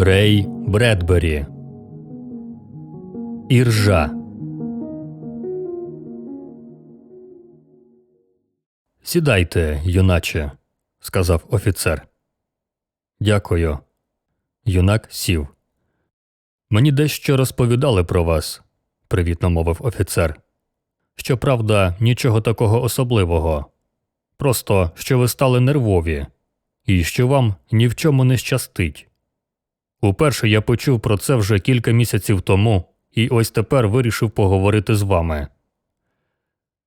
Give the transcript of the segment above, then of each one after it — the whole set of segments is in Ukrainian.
Рей Бредбері Іржа Сідайте, юначе, сказав офіцер. Дякую. Юнак сів. Мені дещо розповідали про вас, привітно мовив офіцер. Щоправда, нічого такого особливого. Просто що ви стали нервові, і що вам ні в чому не щастить. Уперше я почув про це вже кілька місяців тому, і ось тепер вирішив поговорити з вами.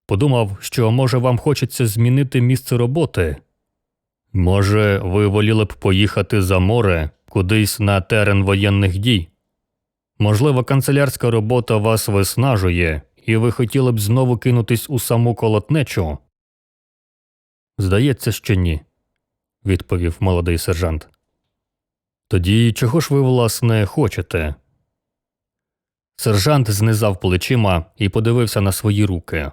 Подумав, що може вам хочеться змінити місце роботи. Може, ви воліли б поїхати за море кудись на терен воєнних дій. Можливо, канцелярська робота вас виснажує, і ви хотіли б знову кинутись у саму колотнечу? Здається, що ні, відповів молодий сержант. Тоді чого ж ви, власне, хочете? Сержант знизав плечима і подивився на свої руки.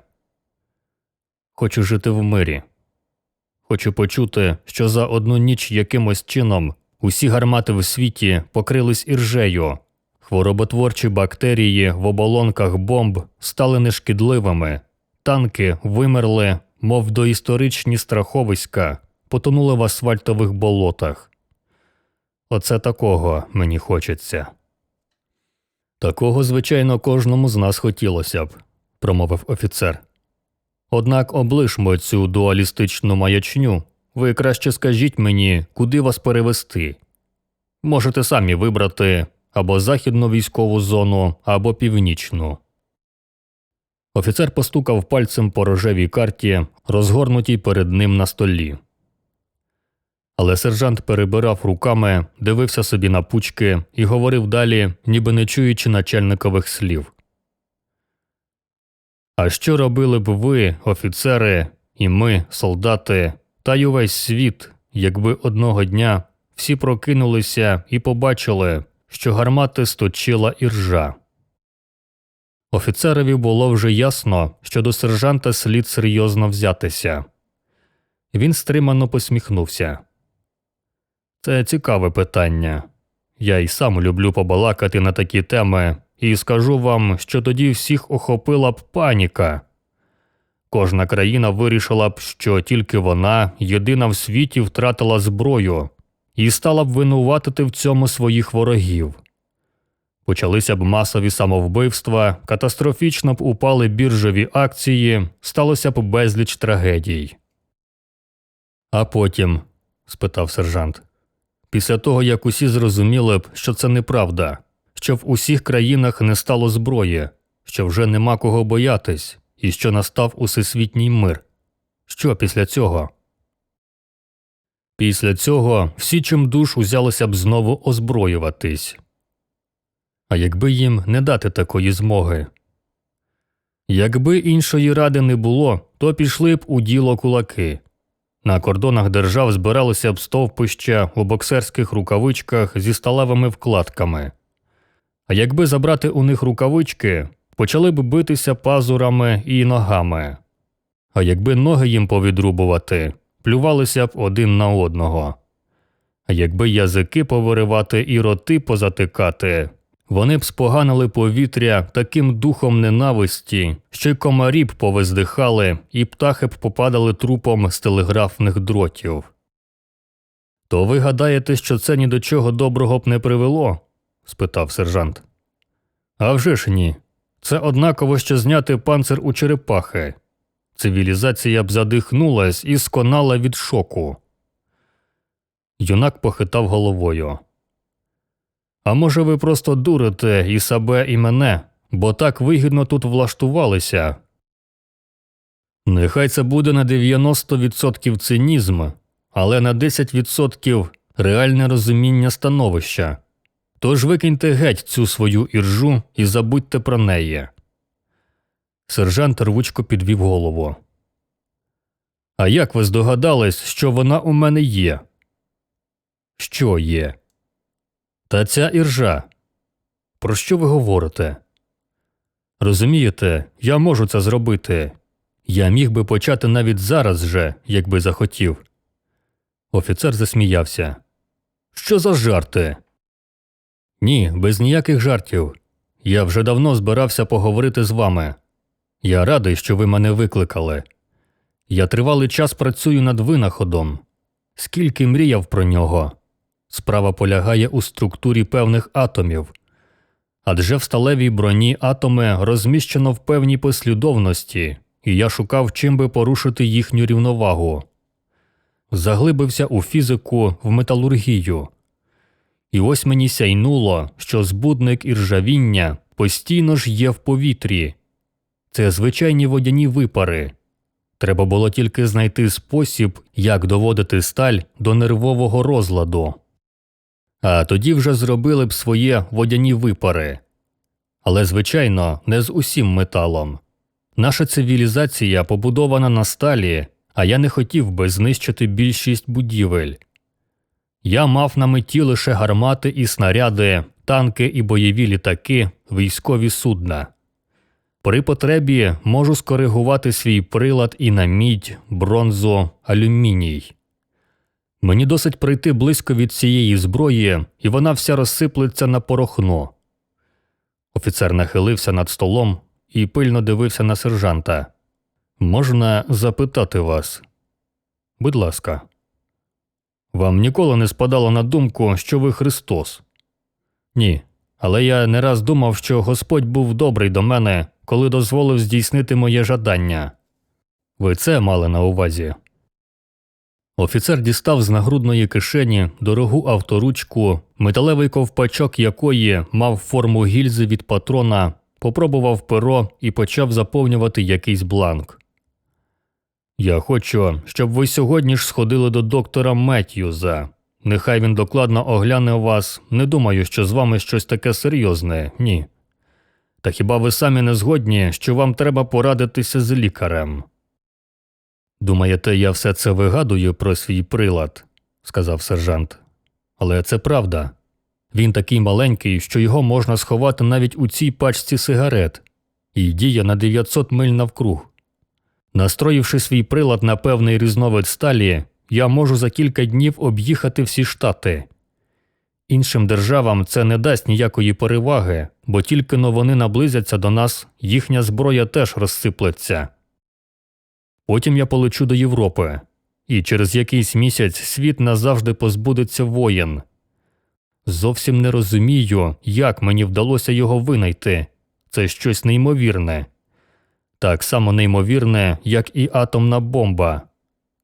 Хочу жити в мирі. Хочу почути, що за одну ніч якимось чином усі гармати в світі покрились іржею, хвороботворчі бактерії в оболонках бомб стали нешкідливими, танки вимерли, мов доісторичні страховиська, потонули в асфальтових болотах. Оце такого мені хочеться. Такого, звичайно, кожному з нас хотілося б, промовив офіцер. Однак облишмо цю дуалістичну маячню. Ви краще скажіть мені, куди вас перевести. Можете самі вибрати або західну військову зону, або північну. Офіцер постукав пальцем по рожевій карті, розгорнутій перед ним на столі. Але сержант перебирав руками, дивився собі на пучки і говорив далі, ніби не чуючи начальникових слів. А що робили б ви, офіцери, і ми, солдати, та й увесь світ, якби одного дня всі прокинулися і побачили, що гармати сточила іржа? Офіцерові було вже ясно, що до сержанта слід серйозно взятися. Він стримано посміхнувся. Це цікаве питання. Я й сам люблю побалакати на такі теми, і скажу вам, що тоді всіх охопила б паніка. Кожна країна вирішила б, що тільки вона, єдина в світі, втратила зброю і стала б винуватити в цьому своїх ворогів. Почалися б масові самовбивства, катастрофічно б упали біржові акції, сталося б безліч трагедій. А потім? спитав сержант. Після того, як усі зрозуміли б, що це неправда, що в усіх країнах не стало зброї, що вже нема кого боятись, і що настав усесвітній мир. Що після цього? Після цього всі чимдуж узялися б знову озброюватись. А якби їм не дати такої змоги? Якби іншої ради не було, то пішли б у діло кулаки. На кордонах держав збиралися стовпища у боксерських рукавичках зі сталевими вкладками. А якби забрати у них рукавички, почали б битися пазурами і ногами. А якби ноги їм повідрубувати, плювалися б один на одного. А якби язики повиривати і роти позатикати, вони б споганили повітря таким духом ненависті, що й комарі б повиздихали, і птахи б попадали трупом з телеграфних дротів. То ви гадаєте, що це ні до чого доброго б не привело? спитав сержант. «А вже ж ні. Це однаково що зняти панцир у черепахи. Цивілізація б задихнулась і сконала від шоку. Юнак похитав головою. А може, ви просто дурите і себе, і мене, бо так вигідно тут влаштувалися. Нехай це буде на 90% цинізм, але на 10% реальне розуміння становища. Тож викиньте геть цю свою іржу і забудьте про неї. Сержант рвучко підвів голову. А як ви здогадались, що вона у мене є? Що є? Та ця іржа. Про що ви говорите? Розумієте, я можу це зробити. Я міг би почати навіть зараз же, якби захотів. Офіцер засміявся. Що за жарти? Ні, без ніяких жартів. Я вже давно збирався поговорити з вами. Я радий, що ви мене викликали. Я тривалий час працюю над винаходом. Скільки мріяв про нього. Справа полягає у структурі певних атомів. Адже в сталевій броні атоми розміщено в певній послідовності, і я шукав, чим би порушити їхню рівновагу. Заглибився у фізику, в металургію. І ось мені сяйнуло, що збудник і ржавіння постійно ж є в повітрі. Це звичайні водяні випари. Треба було тільки знайти спосіб, як доводити сталь до нервового розладу. А тоді вже зробили б своє водяні випари. Але, звичайно, не з усім металом. Наша цивілізація побудована на сталі, а я не хотів би знищити більшість будівель. Я мав на меті лише гармати і снаряди, танки і бойові літаки, військові судна. При потребі можу скоригувати свій прилад і на мідь, бронзу, алюміній. Мені досить прийти близько від цієї зброї, і вона вся розсиплеться на порохно. Офіцер нахилився над столом і пильно дивився на сержанта. Можна запитати вас? Будь ласка. Вам ніколи не спадало на думку, що ви Христос? Ні. Але я не раз думав, що Господь був добрий до мене, коли дозволив здійснити моє жадання. Ви це мали на увазі. Офіцер дістав з нагрудної кишені дорогу авторучку, металевий ковпачок якої мав форму гільзи від патрона, попробував перо і почав заповнювати якийсь бланк. Я хочу, щоб ви сьогодні ж сходили до доктора Меттьюза. Нехай він докладно огляне вас. Не думаю, що з вами щось таке серйозне, ні. Та хіба ви самі не згодні, що вам треба порадитися з лікарем? Думаєте, я все це вигадую про свій прилад, сказав сержант. Але це правда. Він такий маленький, що його можна сховати навіть у цій пачці сигарет, і діє на 900 миль навкруг. Настроївши свій прилад на певний різновид сталі, я можу за кілька днів об'їхати всі штати. Іншим державам це не дасть ніякої переваги, бо тільки но вони наблизяться до нас, їхня зброя теж розсиплеться. Потім я полечу до Європи, і через якийсь місяць світ назавжди позбудеться воєн. Зовсім не розумію, як мені вдалося його винайти. Це щось неймовірне. Так само неймовірне, як і атомна бомба.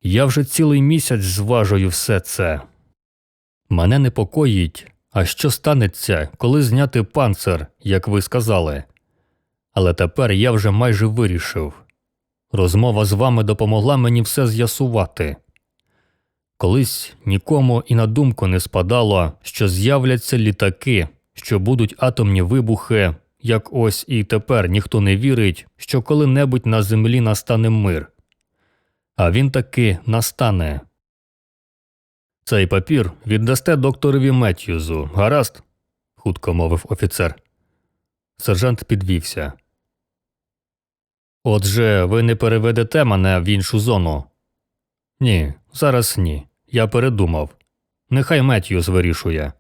Я вже цілий місяць зважую все це. Мене непокоїть, а що станеться, коли зняти панцир, як ви сказали. Але тепер я вже майже вирішив. Розмова з вами допомогла мені все з'ясувати. Колись нікому і на думку не спадало, що з'являться літаки, що будуть атомні вибухи, як ось і тепер ніхто не вірить, що коли-небудь на землі настане мир. А він таки настане. Цей папір віддасте докторові Меттьюзу, гаразд? хутко мовив офіцер. Сержант підвівся. Отже, ви не переведете мене в іншу зону? Ні, зараз ні. Я передумав. Нехай Меттьюз вирішує.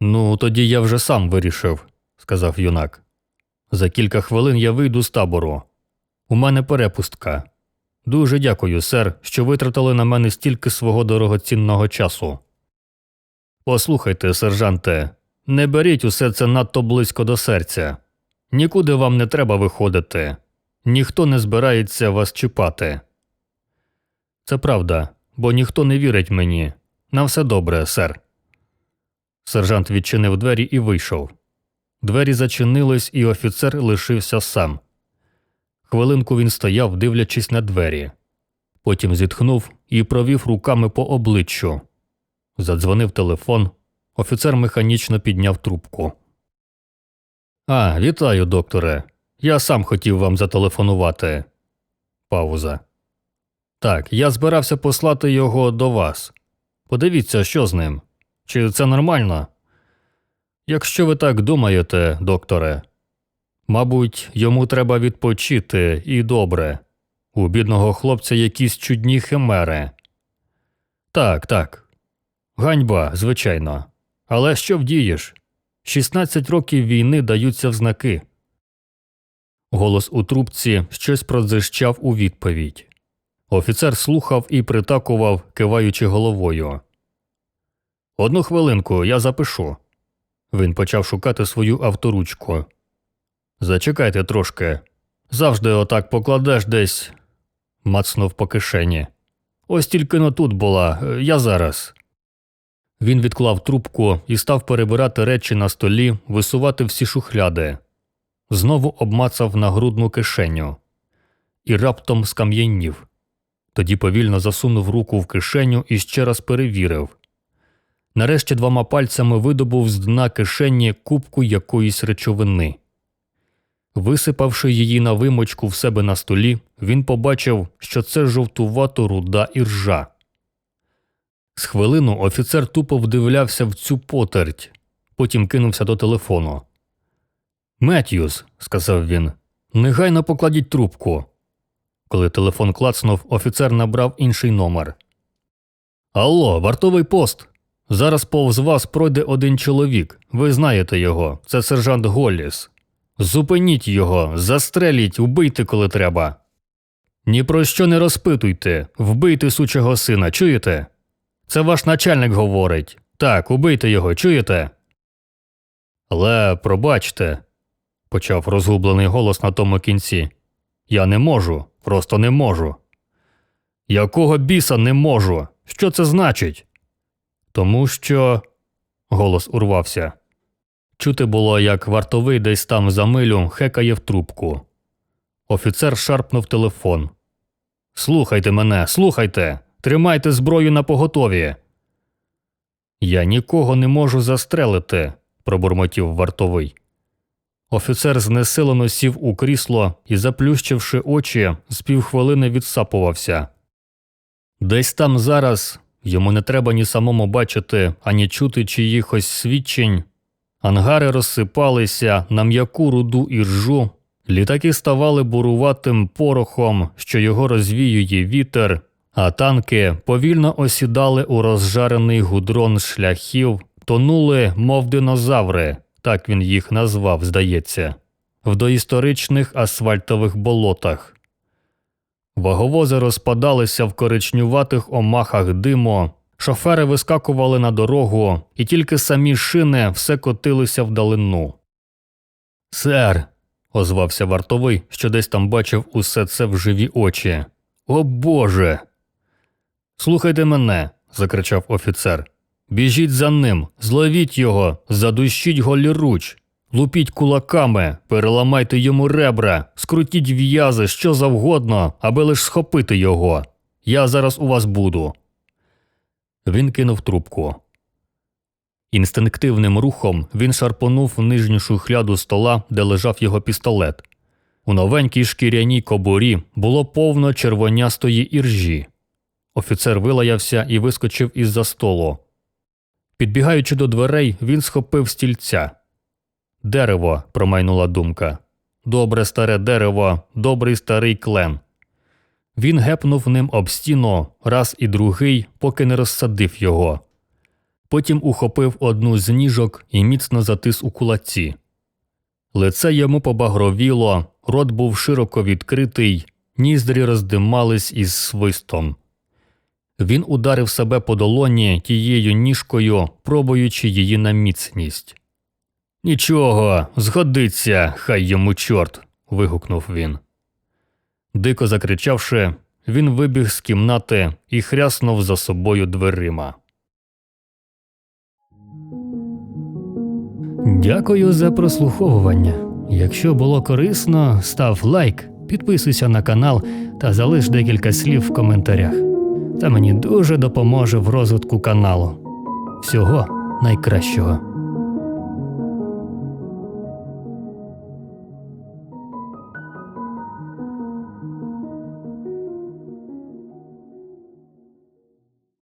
Ну, тоді я вже сам вирішив, сказав юнак. За кілька хвилин я вийду з табору. У мене перепустка. Дуже дякую, сер, що витратили на мене стільки свого дорогоцінного часу. Послухайте, сержанте, не беріть усе це надто близько до серця. Нікуди вам не треба виходити. Ніхто не збирається вас чіпати. Це правда, бо ніхто не вірить мені. На все добре, сер. Сержант відчинив двері і вийшов. Двері зачинились, і офіцер лишився сам. Хвилинку він стояв, дивлячись на двері. Потім зітхнув і провів руками по обличчю. Задзвонив телефон. Офіцер механічно підняв трубку. А, вітаю, докторе. Я сам хотів вам зателефонувати. Пауза. Так, я збирався послати його до вас. Подивіться, що з ним. Чи це нормально? Якщо ви так думаєте, докторе, мабуть, йому треба відпочити і добре. У бідного хлопця якісь чудні химери. Так, так. Ганьба, звичайно. Але що вдієш? 16 років війни даються в знаки. Голос у трубці щось продзищав у відповідь. Офіцер слухав і притакував, киваючи головою. Одну хвилинку, я запишу. Він почав шукати свою авторучку. Зачекайте трошки. Завжди отак покладеш десь. мацнув по кишені. Ось тільки но тут була, я зараз. Він відклав трубку і став перебирати речі на столі, висувати всі шухляди. Знову обмацав нагрудну кишеню і раптом скам'янів. Тоді повільно засунув руку в кишеню і ще раз перевірив. Нарешті двома пальцями видобув з дна кишені кубку якоїсь речовини. Висипавши її на вимочку в себе на столі, він побачив, що це жовтувато руда іржа. З хвилину офіцер тупо вдивлявся в цю потерть, потім кинувся до телефону. Меттьюз, сказав він, негайно покладіть трубку. Коли телефон клацнув, офіцер набрав інший номер. Алло, вартовий пост. Зараз повз вас пройде один чоловік. Ви знаєте його, це сержант Голліс. Зупиніть його, застреліть, убийте, коли треба. Ні про що не розпитуйте, вбийте сучого сина, чуєте? Це ваш начальник говорить. Так, убийте його, чуєте? Але пробачте, почав розгублений голос на тому кінці. Я не можу, просто не можу. Якого біса не можу? Що це значить? Тому що. голос урвався. Чути було, як вартовий десь там за милю хекає в трубку. Офіцер шарпнув телефон. Слухайте мене, слухайте, тримайте зброю на поготові. Я нікого не можу застрелити, пробурмотів вартовий. Офіцер знесилено сів у крісло і, заплющивши очі, з півхвилини відсапувався. Десь там зараз йому не треба ні самому бачити, ані чути чиїхось свідчень. Ангари розсипалися на м'яку руду і ржу, літаки ставали буруватим порохом, що його розвіює вітер, а танки повільно осідали у розжарений гудрон шляхів, тонули, мов динозаври, так він їх назвав, здається, в доісторичних асфальтових болотах. Ваговози розпадалися в коричнюватих омахах диму, шофери вискакували на дорогу, і тільки самі шини все котилися вдалину. Сер. озвався вартовий, що десь там бачив усе це в живі очі. О Боже. Слухайте мене, закричав офіцер. Біжіть за ним, зловіть його, задущіть голіруч, лупіть кулаками, переламайте йому ребра, скрутіть в'язи, що завгодно, аби лиш схопити його. Я зараз у вас буду. Він кинув трубку. Інстинктивним рухом він шарпонув нижню шухляду стола, де лежав його пістолет. У новенькій шкіряній кобурі було повно червонястої іржі. Офіцер вилаявся і вискочив із за столу. Підбігаючи до дверей, він схопив стільця. Дерево, промайнула думка. Добре старе дерево, добрий старий клен. Він гепнув ним об стіну раз і другий, поки не розсадив його. Потім ухопив одну з ніжок і міцно затис у кулаці. Лице йому побагровіло, рот був широко відкритий, ніздрі роздимались із свистом. Він ударив себе по долоні тією ніжкою, пробуючи її на міцність. Нічого, згодиться, хай йому чорт. вигукнув він. Дико закричавши, він вибіг з кімнати і хряснув за собою дверима. Дякую за прослуховування. Якщо було корисно, став лайк, підписуйся на канал та залиш декілька слів в коментарях. Це мені дуже допоможе в розвитку каналу. Всього найкращого.